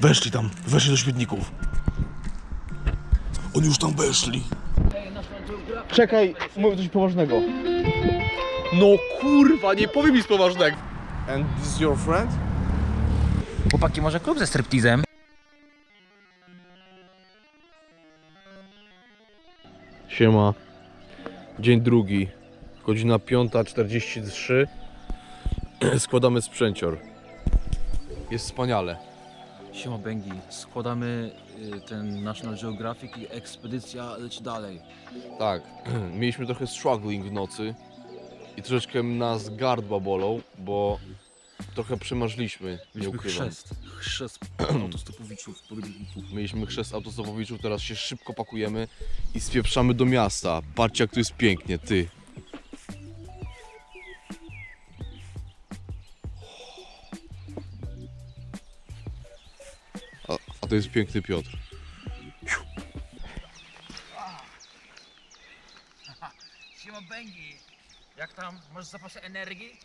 Weszli tam, weszli do świetników. Oni już tam weszli. Czekaj, mówię coś poważnego. No kurwa, nie powiem nic poważnego. And this is your friend? Chłopaki, może klub ze striptizem? Siema. Dzień drugi. Godzina 5.43. Składamy sprzęcior. Jest wspaniale. Siema Bengi, składamy y, ten National Geographic i ekspedycja leci dalej. Tak, mieliśmy trochę struggling w nocy i troszeczkę nas gardła bolą, bo trochę przemarzliśmy, nie Mieliśmy ukrywam. chrzest, chrzest autostopowiczów. Mieliśmy chrzest autostopowiczów, teraz się szybko pakujemy i spieprzamy do miasta. Patrzcie jak tu jest pięknie, ty. To jest piękny Piotr. Siema Bengi, jak tam? Masz zapasy energii?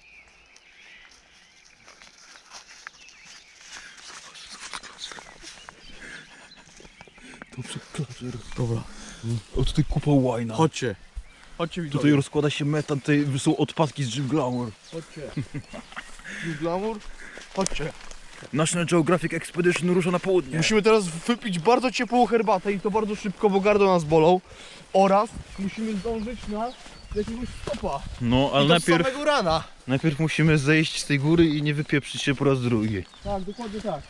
Dobra. O tutaj kupa łajna. Chodźcie. Chodźcie widzowie. Tutaj rozkłada się metan, tutaj są odpadki z Jim Glamour. Chodźcie. Glamour? Chodźcie. National Geographic Expedition rusza na południe. Musimy teraz wypić bardzo ciepłą herbatę i to bardzo szybko, bo gardło nas bolą. Oraz musimy zdążyć na jakiegoś stopa. No, I ale to najpierw, z samego rana. najpierw musimy zejść z tej góry i nie wypieprzyć się po raz drugi. Tak, dokładnie tak.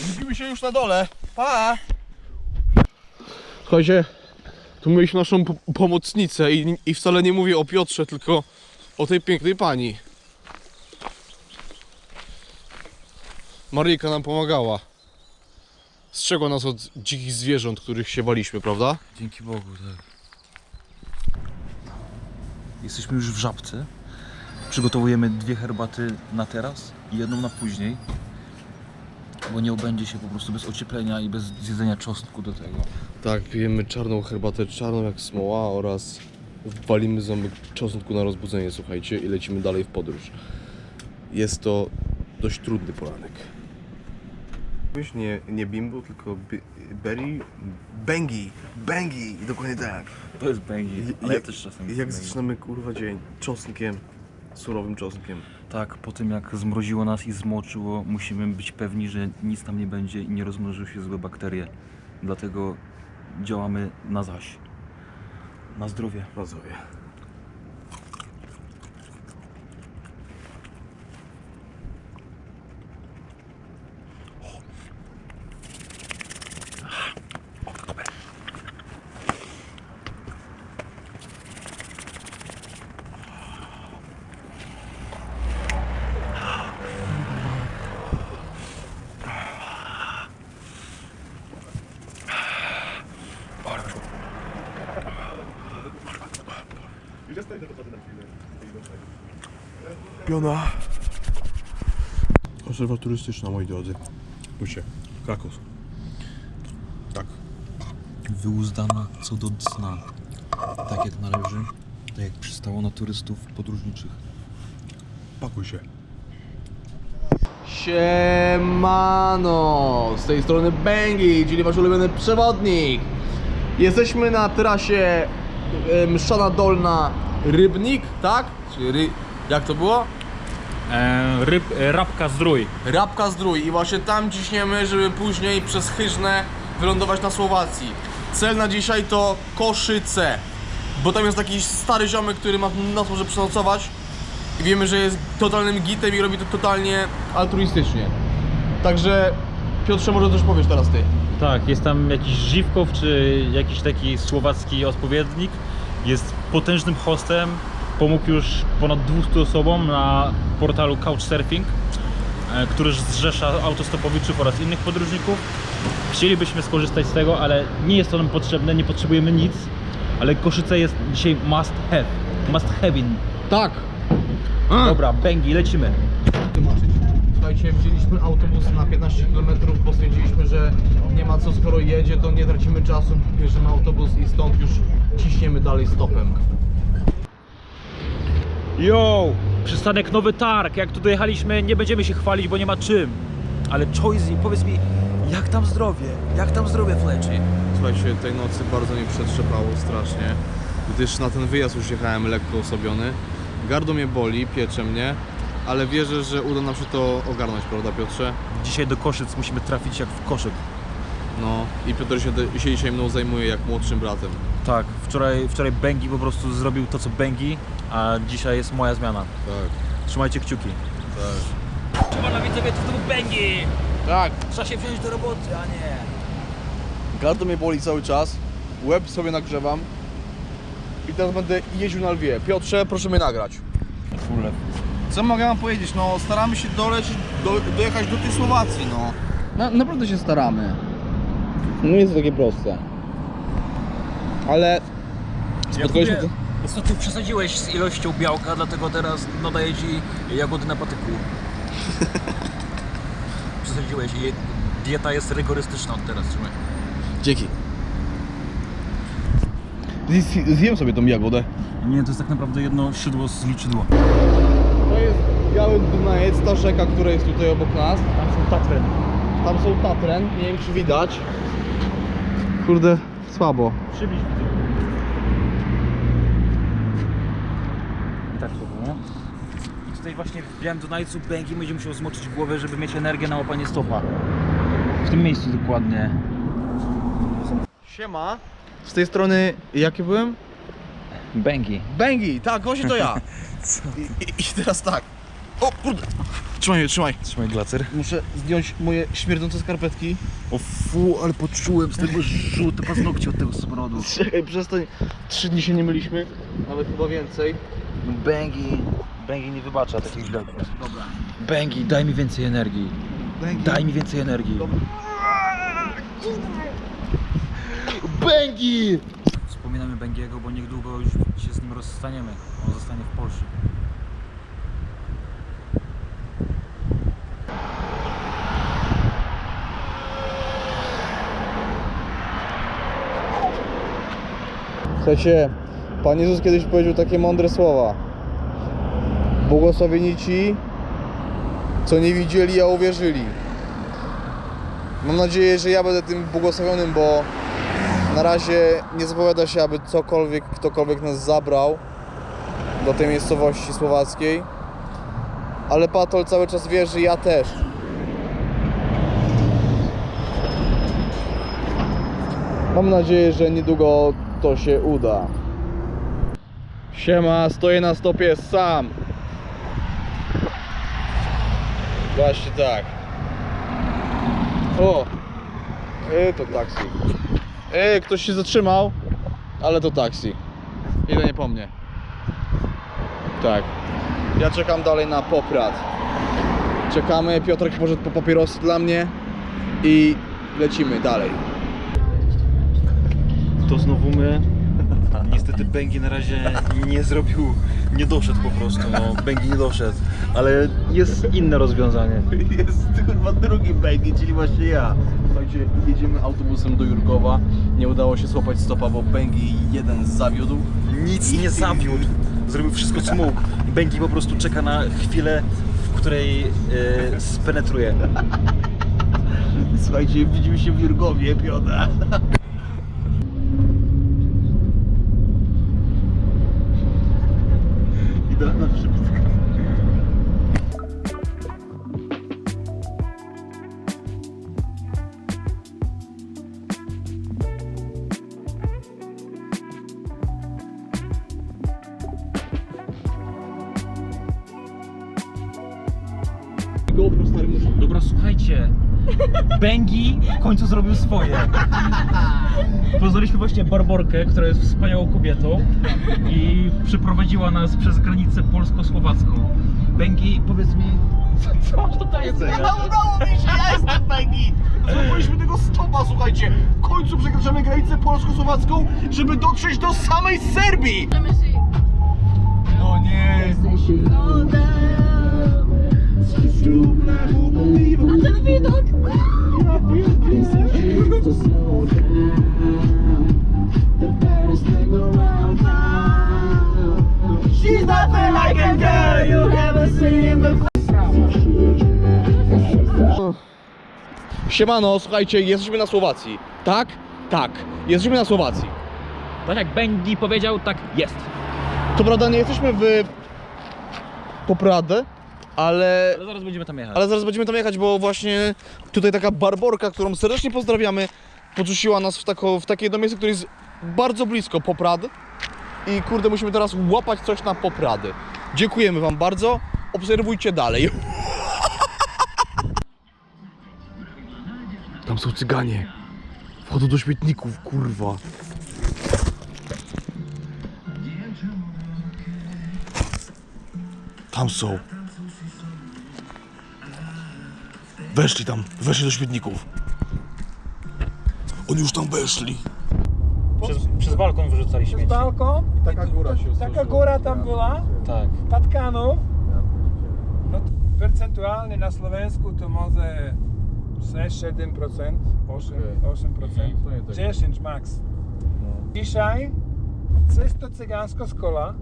Widzimy się już na dole. Pa! Słuchajcie, tu mieliśmy naszą po- pomocnicę i, i wcale nie mówię o Piotrze, tylko o tej pięknej pani. Maryjka nam pomagała. Strzegła nas od dzikich zwierząt, których się baliśmy, prawda? Dzięki Bogu, tak. Jesteśmy już w Żabce. Przygotowujemy dwie herbaty na teraz i jedną na później. Bo nie obędzie się po prostu bez ocieplenia i bez zjedzenia czosnku do tego. Tak, pijemy czarną herbatę, czarną jak smoła oraz walimy ząbek czosnku na rozbudzenie, słuchajcie, i lecimy dalej w podróż. Jest to dość trudny poranek. Wiesz, nie, nie bimbo, tylko bi- berry, bengi, bengi, dokładnie tak. To jest Bengi, ale ja też czasem jak Bengi. zaczynamy kurwa dzień? Czosnkiem, surowym czosnkiem. Tak, po tym jak zmroziło nas i zmoczyło, musimy być pewni, że nic tam nie będzie i nie rozmnożą się złe bakterie. Dlatego działamy na zaś. Na zdrowie. Rozumiem. Piona. Konserwa turystyczna, moi drodzy. Spójrzcie, Kraków. Tak. Wyuzdana co do cna. Tak jak należy, tak jak przystało na turystów podróżniczych. Pakuj się. Siemano! Z tej strony Bengi, czyli wasz ulubiony przewodnik. Jesteśmy na trasie e, Mszana Dolna Rybnik, tak? Czy ry... jak to było? E, ryb, e, rabka zdrój. Rabka Zdrój i właśnie tam ciśniemy, żeby później przez Chyżne wylądować na Słowacji. Cel na dzisiaj to Koszyce, bo tam jest taki stary ziomek, który ma nas może przenocować i wiemy, że jest totalnym gitem i robi to totalnie altruistycznie. Także Piotrze, może coś powiesz teraz ty. Tak, jest tam jakiś Żywkow, czy jakiś taki słowacki odpowiednik. Jest potężnym hostem. Pomógł już ponad 200 osobom na portalu Couchsurfing, e, który zrzesza autostopowiczów oraz innych podróżników. Chcielibyśmy skorzystać z tego, ale nie jest to nam potrzebne, nie potrzebujemy nic. Ale Koszyce jest dzisiaj must have. Must having. Tak. Dobra, bęgi, lecimy. Słuchajcie, wzięliśmy autobus na 15 km, bo stwierdziliśmy, że nie ma co, skoro jedzie, to nie tracimy czasu, bierzemy autobus i stąd już ciśniemy dalej stopem. Yo! Przystanek Nowy Targ. Jak tu dojechaliśmy, nie będziemy się chwalić, bo nie ma czym. Ale Choizy, powiedz mi, jak tam zdrowie? Jak tam zdrowie w Leczy? Słuchajcie, tej nocy bardzo mnie przetrzepało strasznie, gdyż na ten wyjazd już jechałem lekko osobiony. Gardło mnie boli, piecze mnie, ale wierzę, że uda nam się to ogarnąć, prawda Piotrze? Dzisiaj do Koszyc musimy trafić jak w koszyk. No i Piotr się, się dzisiaj mną zajmuje jak młodszym bratem. Tak, wczoraj, wczoraj Bengi po prostu zrobił to co Bengi, a dzisiaj jest moja zmiana. Tak, Trzymajcie kciuki. tak. Trzeba na widzowie to znowu Bengi! Tak, Trzeba się wziąć do roboty, a nie... gardło mnie boli cały czas, łeb sobie nagrzewam i teraz będę jeździł na lwie. Piotrze, proszę mnie nagrać. Full Co mogę wam powiedzieć? No staramy się dolecieć, do, dojechać do tej Słowacji, no. Na, naprawdę się staramy. No nie jest to takie proste. Ale spotkaliśmy... Jakubie, Ostatnio przesadziłeś z ilością białka, dlatego teraz nadaję ci jagody na patyku. Przesadziłeś i dieta jest rygorystyczna od teraz, trzymaj. Dzięki. Zjem sobie tą jagodę. Nie, to jest tak naprawdę jedno szydło z liczydła. To jest Biały Dunajec, ta rzeka, która jest tutaj obok nas. Tam są Tatry. Tam są Tatren, nie wiem czy widać. Kurde, słabo. Przybliż widzę. I tak to było. I tutaj właśnie w Białym Dunajcu Bengi będzie musiał zmoczyć głowę, żeby mieć energię na łapanie stopa. W tym miejscu dokładnie. Siema. Z tej strony, jaki byłem? Bengi. Bengi, tak, właśnie to ja. I, i, I teraz tak. O kurde. Trzymaj mnie, trzymaj. Trzymaj glacer. Muszę zdjąć moje śmierdzące skarpetki. O fu, ale poczułem z tego żółte paznokcie od tego smrodu. Czekaj, przestań. Trzy dni się nie myliśmy, nawet chyba więcej. Bengi. Bengi nie wybacza takich rzeczy. Dobra. Bengi, daj mi więcej energii. Bengi. Daj mi więcej energii. Bengi! Wspominamy Bengiego, bo niedługo już się z nim rozstaniemy. On zostanie w Polsce. Słuchajcie, Pan Jezus kiedyś powiedział takie mądre słowa. Błogosławieni ci, co nie widzieli, a uwierzyli. Mam nadzieję, że ja będę tym błogosławionym, bo na razie nie zapowiada się, aby cokolwiek, ktokolwiek nas zabrał do tej miejscowości słowackiej. Ale Patol cały czas wierzy, ja też. Mam nadzieję, że niedługo to się uda. Siema, stoję na stopie sam. Właśnie tak. O! E, to taksi. E, ktoś się zatrzymał, ale to taksi. Idę nie po mnie. Tak. Ja czekam dalej na poprat. Czekamy, Piotrek poszedł po papierosy dla mnie i lecimy dalej. To znowu my. Niestety Bengi na razie nie zrobił, nie doszedł po prostu, no Bengi nie doszedł, ale jest inne rozwiązanie. Jest kurwa drugi Bengi, czyli właśnie ja. Słuchajcie, jedziemy autobusem do Jurkowa. Nie udało się złapać stopa, bo Bengi jeden zawiódł. Nic nie zawiódł, zrobił wszystko co mógł. Bengi po prostu czeka na chwilę, w której e, spenetruje. Słuchajcie, widzimy się w Jurgowie, Piotra. Bengi w końcu zrobił swoje. Poznaliśmy właśnie Barborkę, która jest wspaniałą kobietą i przeprowadziła nas przez granicę polsko-słowacką. Bengi, powiedz mi, co, co masz do powiedzenia? udało mi się, ja jestem Bengi! Zrobiliśmy tego stopa, słuchajcie! W końcu przekraczamy granicę polsko-słowacką, żeby dotrzeć do samej Serbii! No nie! A ten widok! She's nothing like a girl you seen before. Siemano, słuchajcie, jesteśmy na Słowacji. Tak? Tak. Jesteśmy na Słowacji. Tak jak Bengi powiedział, tak jest. To prawda, nie jesteśmy w Popradę, ale Ale zaraz będziemy tam jechać. Ale zaraz będziemy tam jechać, bo właśnie tutaj taka barborka, którą serdecznie pozdrawiamy, podrzuciła nas w, tako, w takie jedno miejsce, które jest bardzo blisko Poprady. I kurde, musimy teraz łapać coś na Poprady. Dziękujemy Wam bardzo. Obserwujcie dalej. Tam są cyganie. Wchodzą do śmietników, kurwa. Tam są. Weszli tam, weszli do śmietników. Oni już tam weszli. Przez, przez balkon wyrzucali śmieci. balkon. Taka góra się Taka góra tam była, Tak. patkanów. No, percentualnie na Slovensku to może 6-7%, 8%, 8%, 10 max. Dzisiaj czysto cygansko szkoła,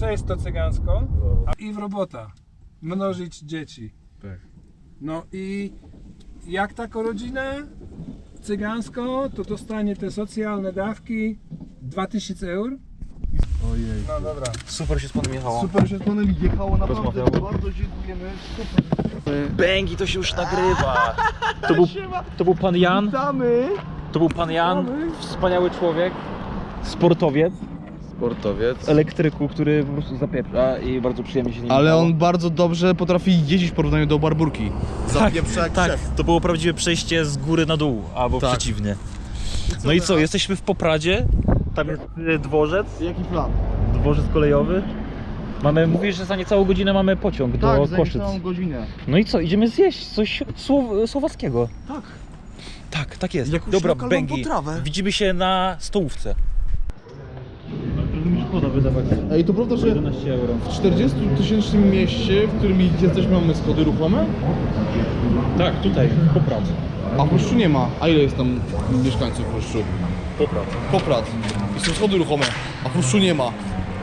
czysto cygansko a i w robota. Mnożyć dzieci. No i jak taka rodzina cygansko, to dostanie te socjalne dawki 2000 eur. Ojej. No dobra. Super się z panem jechało. Super się z panem jechało, naprawdę Rozmawiało. bardzo dziękujemy. Super. Bengi to się już nagrywa. To był, to był pan Jan. Witamy! To był pan Jan, wspaniały człowiek, sportowiec, Sportowiec. elektryku, który po prostu zapieprza i bardzo przyjemnie się nim Ale jechało. on bardzo dobrze potrafi jeździć w porównaniu do barburki. Zapieprza jak Tak, szef. to było prawdziwe przejście z góry na dół, albo Tak. przeciwnie. No i co, jesteśmy w Popradzie, tam jest y, dworzec, Jaki plan? dworzec kolejowy. Mamy, mówisz, że za niecałą godzinę mamy pociąg do Tak, za Koszyc. niecałą godzinę. No i co, idziemy zjeść coś słow, słowackiego. Tak. Tak, tak jest. Jakąś Dobra, lokalną Bengi, potrawę. widzimy się na stołówce. Wydawać Ej, to prawda, że 11 euro. w 40 tysięcznym mieście, w którym jesteśmy, mamy schody ruchome? Tak, tutaj, w Popradze. A w Pruszczu nie ma. A ile jest tam mieszkańców Pruszczu? Poprad. Poprad. I są schody ruchome, a Pruszczu nie ma.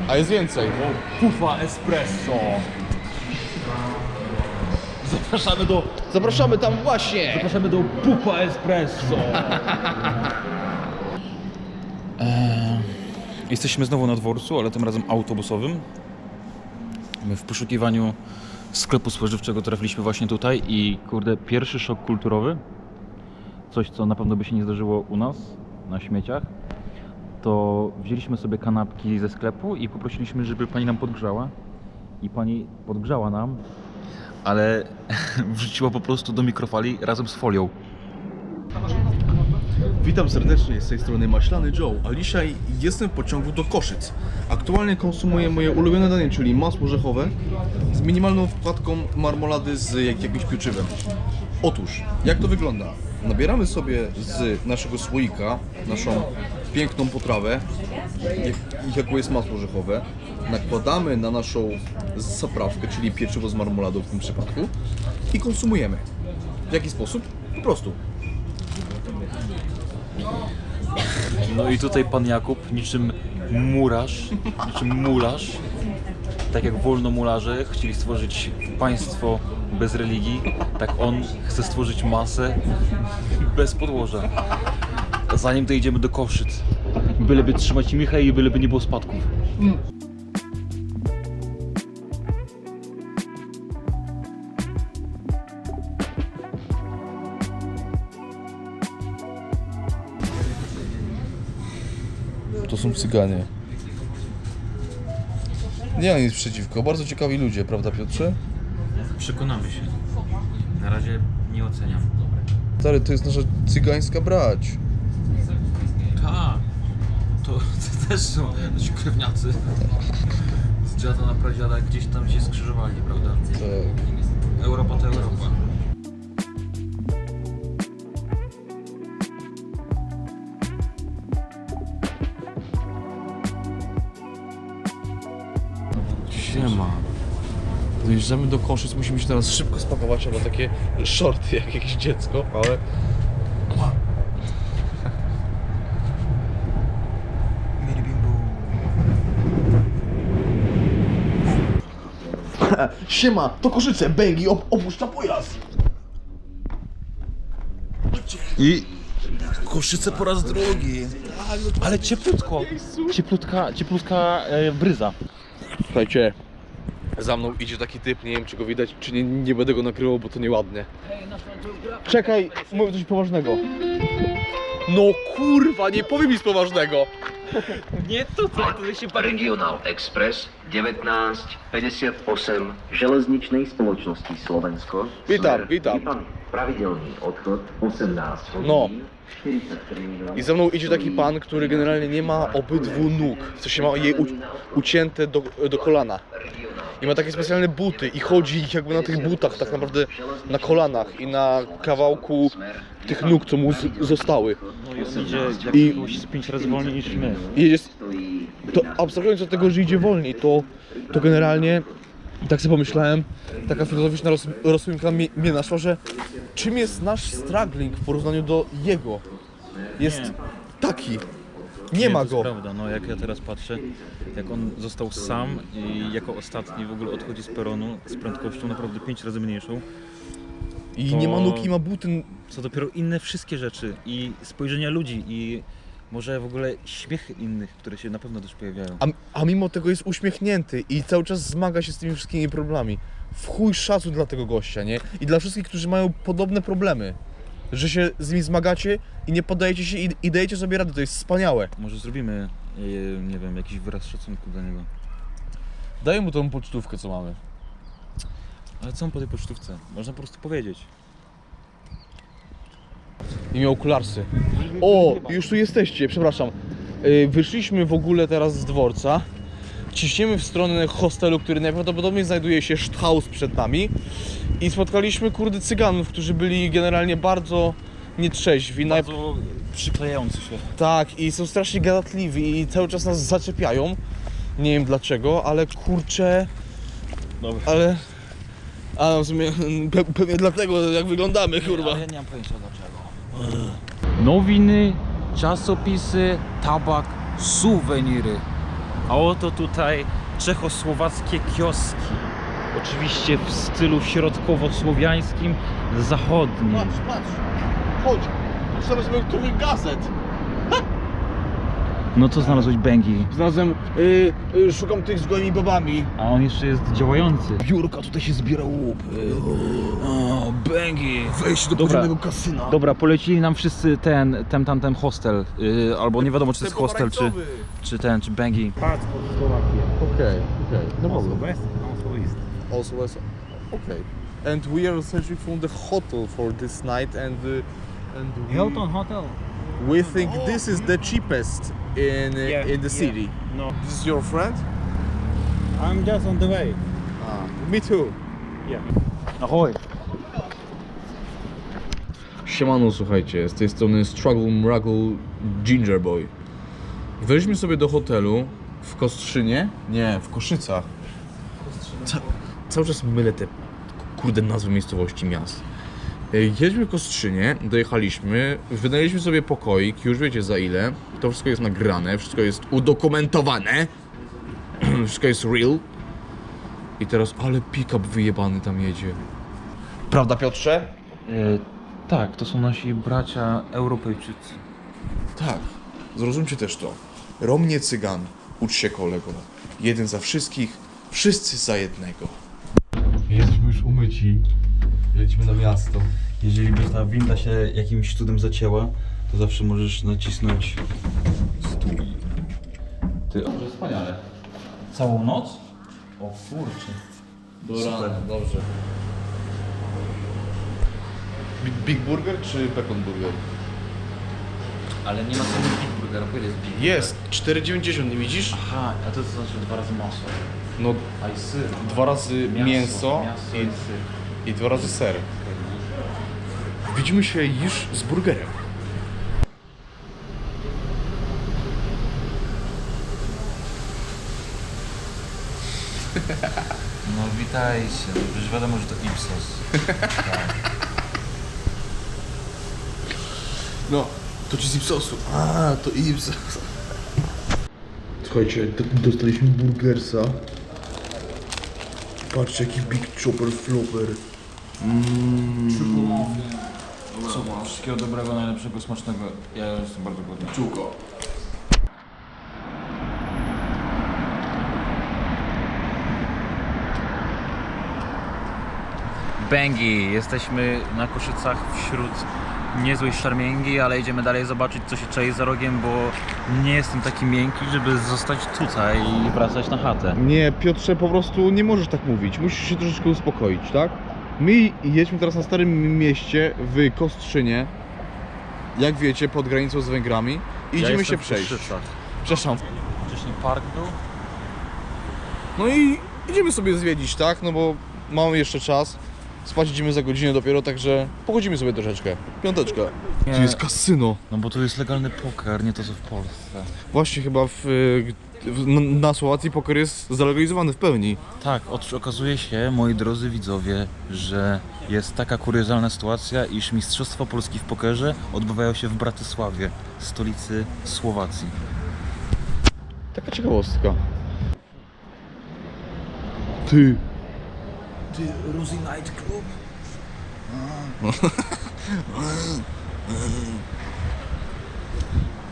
A jest więcej. Pufa espresso. Zapraszamy do, Zapraszamy tam właśnie! zapraszamy do Pufa espresso. Eee, jesteśmy znowu na dworcu, ale tym razem autobusowym. My w poszukiwaniu sklepu spożywczego trafiliśmy właśnie tutaj i kurde, pierwszy szok kulturowy, coś co na pewno by się nie zdarzyło u nas na śmieciach, to wzięliśmy sobie kanapki ze sklepu i poprosiliśmy, żeby pani nam podgrzała. I pani podgrzała nam, ale wrzuciła po prostu do mikrofali razem z folią. Witam serdecznie, z tej strony Maślany Joe, a dzisiaj jestem w pociągu do Koszyc. Aktualnie konsumuję moje ulubione danie, czyli masło orzechowe z minimalną wkładką marmolady z jak- jakimś pieczywem. Otóż, jak to wygląda? Nabieramy sobie z naszego słoika naszą piękną potrawę, jak- jaką jest masło orzechowe, nakładamy na naszą zaprawkę, czyli pieczywo z marmoladą w tym przypadku i konsumujemy. W jaki sposób? Po prostu. No i tutaj pan Jakub, niczym murarz, niczym mularz, tak jak wolnomularze chcieli stworzyć państwo bez religii, tak on chce stworzyć masę bez podłoża. Zanim dojdziemy do Koszyc, byleby trzymać Michał i byleby nie było spadków. To są cyganie. Nie mam nic przeciwko, bardzo ciekawi ludzie, prawda Piotrze? Przekonamy się. Na razie nie oceniam. Stary, to jest nasza cygańska brać. Tak, to, to też są nasi krewniacy. Z dziada na pradziada gdzieś tam się skrzyżowali, prawda? Tak. Europa to Europa. Dojeżdżamy do Koszyc, musimy się teraz szybko spakować, albo takie shorty jak jakieś dziecko, ale... Siema, to Koszyce, Bęgi op opuszcza pojazd. I Koszyce po raz drugi. Ale cieplutko. Cieplutka, cieplutka e, bryza. Słuchajcie, za mną idzie taki typ, nie wiem czy go widać, czy nie, nie będę go nakrywał, bo to nieładnie. Czekaj, mówię coś poważnego. No kurwa, nie powiem nic poważnego. Nie tutaj, to się Regional Express 1958 železničnej spoločnosti Slovensko. Vítam. Lipany. Pravidelný odchod 18 hodín. No. 43 minút. I za mną idzie taki pan, który generalnie nie ma obydwu nóg. W sensie ma je u, ucięte do, do kolana. I ma takie specjalne buty i chodzi jakby na tych butach tak naprawdę na kolanach i na kawałku tych nóg, co mu z, zostały. No i on idzie I- jakoś z pięć razy wolniej niż my. I jest, to abstrahując od tego, że idzie wolniej, to, to generalnie tak sobie pomyślałem, taka filozoficzna roz, rozkminka mnie, mnie naszła, że czym jest nasz struggling w porównaniu do jego? Jest Nie. taki. Nie ma to jest go. prawda, no jak ja teraz patrzę, jak on został sam i jako ostatni w ogóle odchodzi z peronu z prędkością naprawdę pięć razy mniejszą. I nie ma nóg i ma buty. Co dopiero inne wszystkie rzeczy i spojrzenia ludzi i może w ogóle śmiechy innych, które się na pewno też pojawiają. A, a mimo tego jest uśmiechnięty i cały czas zmaga się z tymi wszystkimi problemami. W chuj szacun dla tego gościa, nie? I dla wszystkich, którzy mają podobne problemy. Że się z nimi zmagacie i nie poddajecie się i, i dajecie sobie radę. To jest wspaniałe. Może zrobimy, e, nie wiem, jakiś wyraz szacunku dla niego. Daj mu tą pocztówkę, co mamy. Ale co on po tej pocztówce? Można po prostu powiedzieć. I miał okularsy. O, już tu jesteście, przepraszam. Yy, Wyszliśmy w ogóle teraz z dworca. Ciśniemy w stronę hostelu, który najprawdopodobniej znajduje się Sthaus przed nami. I spotkaliśmy kurde cyganów, którzy byli generalnie bardzo nietrzeźwi. Bardzo przyklejający się. Tak, i są strasznie gadatliwi i cały czas nas zaczepiają. Nie wiem dlaczego, ale kurczę. Dobra. Ale. A w sumie pe pewnie dlatego jak wyglądamy, kurwa. ja nie mam pojęcia dlaczego. Nowiny, czasopisy, tabak, suweniry. A oto tutaj czechosłowackie kioski. Oczywiście w stylu środkowo-słowiańskim, zachodnim. Patrz, patrz. Chodź. Przeczytamy sobie trój gazet. No to znalazłeś bęgi. Znalazłem, y, y, szukam tych z gołymi babami. A on jeszcze jest działający. Biurka, tutaj się zbiera łup. O, bęgi. Wejść do Dobra. podziemnego kasyna. Dobra, polecili nam wszyscy ten, ten, tam, ten hostel. Yy, albo nie wiadomo czy to jest hostel, czy, czy ten, czy bęgi. Packo Slovakia. Okej, okej. No problem. West, also East. Also, also. Okay. And we are searching for the hotel for this night and uh, and we, Hilton Hotel. We think this is the cheapest in Yeah, in the yeah. city. No, This is your friend? I'm just on the way. Ah, me too. Ahoj. Siemano, słuchajcie, z tej strony Struggle Mruggle Ginger Boy. Weźmy sobie do hotelu w Kostrzynie? Nie, w Koszycach. Ca cały czas mylę te kurde nazwy miejscowości miast. Ej, Jedźmy w Kostrzynie, dojechaliśmy, wynajęliśmy sobie pokoik, już wiecie za ile. To wszystko jest nagrane, wszystko jest udokumentowane. wszystko jest real. I teraz, ale pick-up wyjebany tam jedzie. Prawda Piotrze? Yy, tak, to są nasi bracia Europejczycy. Tak, zrozumcie też to. Rom nie cygan, ucz się kolego. Jeden za wszystkich, wszyscy za jednego. Jesteśmy już umyci. Lecimy na miasto. Jeżeli by ta winda się jakimś cudem zacięła, to zawsze możesz nacisnąć stój. Ty, Dobrze, wspaniale. Całą noc? O kurczę. Do rana, dobrze. Big, Big Burger czy Bacon Burger? Ale nie ma samego Big Burgera, bo jest Big Jest, 4,90, nie widzisz? Aha, a to znaczy dwa razy masło. No, A i syr. dwa razy mięso, mięso i, i syr. I dwa razy ser. Widzimy się już z burgerem. No witajcie, no przecież wiadomo, że to Ipsos. No, to ci z Ipsosu. A, to Ipsos. Słuchajcie, d- dostaliśmy burgersa. Patrzcie jaki big chopper flopper. Co? Wszystkiego dobrego, najlepszego, smacznego. Ja jestem bardzo głodny. Czułko. Bęgi! Jesteśmy na Koszycach wśród niezłej szarmięgi, ale idziemy dalej zobaczyć co się czai za rogiem, bo nie jestem taki miękki, żeby zostać tutaj i wracać na chatę. Nie, Piotrze, po prostu nie możesz tak mówić. Musisz się troszeczkę uspokoić, tak? My jedźmy teraz na Starym Mieście w Kostrzynie. Jak wiecie, pod granicą z Węgrami. I Ja idziemy się przejść. Przepraszam. Wcześniej park był? No i idziemy sobie zwiedzić, tak? No bo mamy jeszcze czas. Spać idziemy za godzinę dopiero, także pochodzimy sobie troszeczkę. Piąteczka. Nie. Tu jest kasyno. No bo tu jest legalny poker, nie to co w Polsce. Właśnie chyba w, y, w, na- Słowacji poker jest zalegalizowany w pełni. Tak, otóż okazuje się, moi drodzy widzowie, że jest taka kuriozalna sytuacja, iż Mistrzostwa Polski w pokerze odbywają się w Bratysławie, stolicy Słowacji. Taka ciekawostka. Ty. Ty, Rosie Night Club?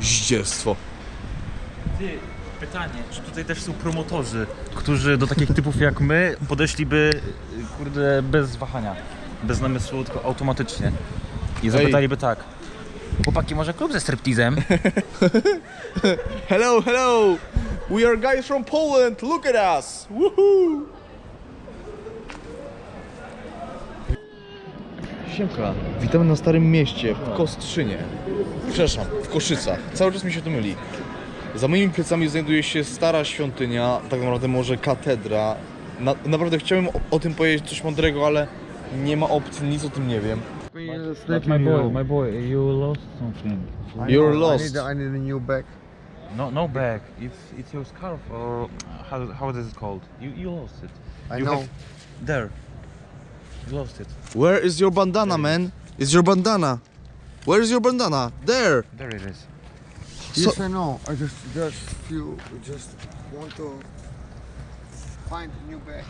Zdzierstwo. Ty, pytanie, czy tutaj też są promotorzy, którzy do takich typów jak my podeszliby, kurde, bez wahania, bez namysłu, tylko automatycznie. I zapytaliby tak. Chłopaki, może klub ze striptizem? Hello, hello! We are guys from Poland. Look at us! Woohoo! Siemka, witamy na Starym Mieście, w Kostrzynie. Przepraszam, w Koszycach. Cały czas mi się to myli. Za moimi plecami znajduje się stara świątynia, tak naprawdę może katedra. Na, naprawdę chciałem o, o tym powiedzieć coś mądrego, ale nie ma opcji, nic o tym nie wiem. But my boy, my boy, you lost something. You're lost. I need a new bag. No, no bag. It's it's your scarf or how how is it called? You you lost it. I you know. Have, there. Lost it. Where is your bandana, man? Is your bandana? Where is your bandana? There! There it is. Yes, I know. I just just feel just want to find a new bag.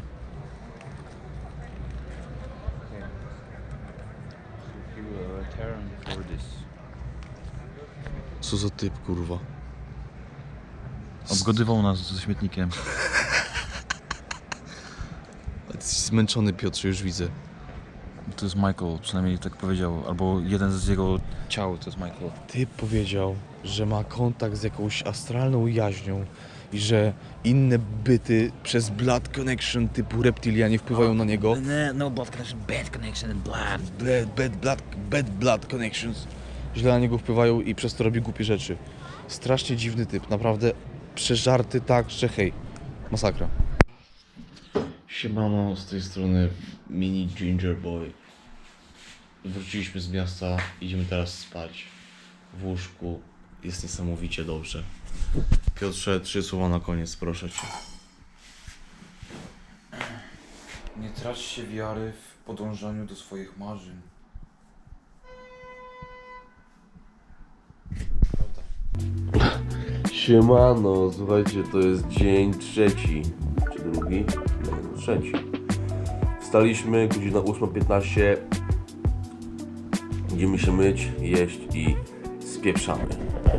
You return for this. Co za typ, kurwa. Obgodywał nas ze śmietnikiem. Jesteś zmęczony, Piotrze, już widzę. To jest Michael, przynajmniej tak powiedział. Albo jeden z jego ciał to jest Michael. Typ powiedział, że ma kontakt z jakąś astralną jaźnią i że inne byty przez blood connection typu reptilianie wpływają na niego. No, no blood connection, bad connection blood. Bad, bad, blood, bad blood connections. Źle na niego wpływają i przez to robi głupie rzeczy. Strasznie dziwny typ, naprawdę przeżarty tak, że hej, masakra. Siemano, z tej strony mini Ginger Boy. Wróciliśmy z miasta, idziemy teraz spać w łóżku. Jest niesamowicie dobrze. Piotrze, trzy słowa na koniec, proszę cię. Nie trać się wiary w podążaniu do swoich marzeń. Siemano, słuchajcie, to jest dzień trzeci, czy drugi? Nie, no, trzeci. Wstaliśmy, godzina 8.15. Idziemy się myć, jeść i spieprzamy.